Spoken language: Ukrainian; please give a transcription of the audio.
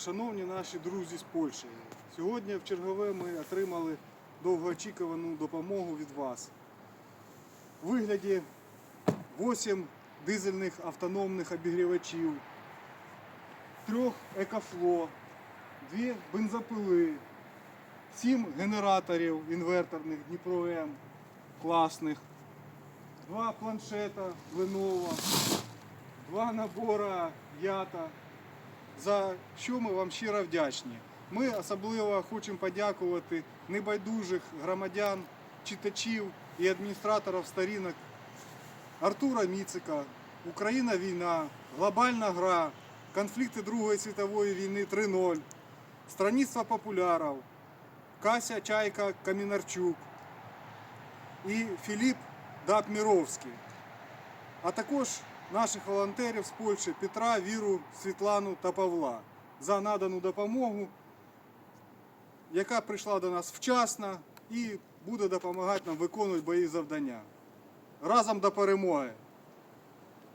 шановні наші друзі з Польщі, сьогодні в чергове ми отримали довгоочікувану допомогу від вас. У вигляді 8 дизельних автономних обігрівачів, трьох екофло, дві бензопили, 7 генераторів інверторних Дніпро М класних, два планшета Lenovo, два набора ята, за що ми вам щиро вдячні. Ми особливо хочемо подякувати небайдужих громадян, читачів і адміністраторів сторінок Артура Міцика, Україна війна, глобальна гра, конфлікти Другої світової війни 3.0, страництво популярів, Кася Чайка Камінарчук і Філіп Дапміровський а також наших волонтерів з Польщі Петра, Віру, Світлану та Павла за надану допомогу, яка прийшла до нас вчасно і буде допомагати нам виконувати бої завдання. Разом до перемоги!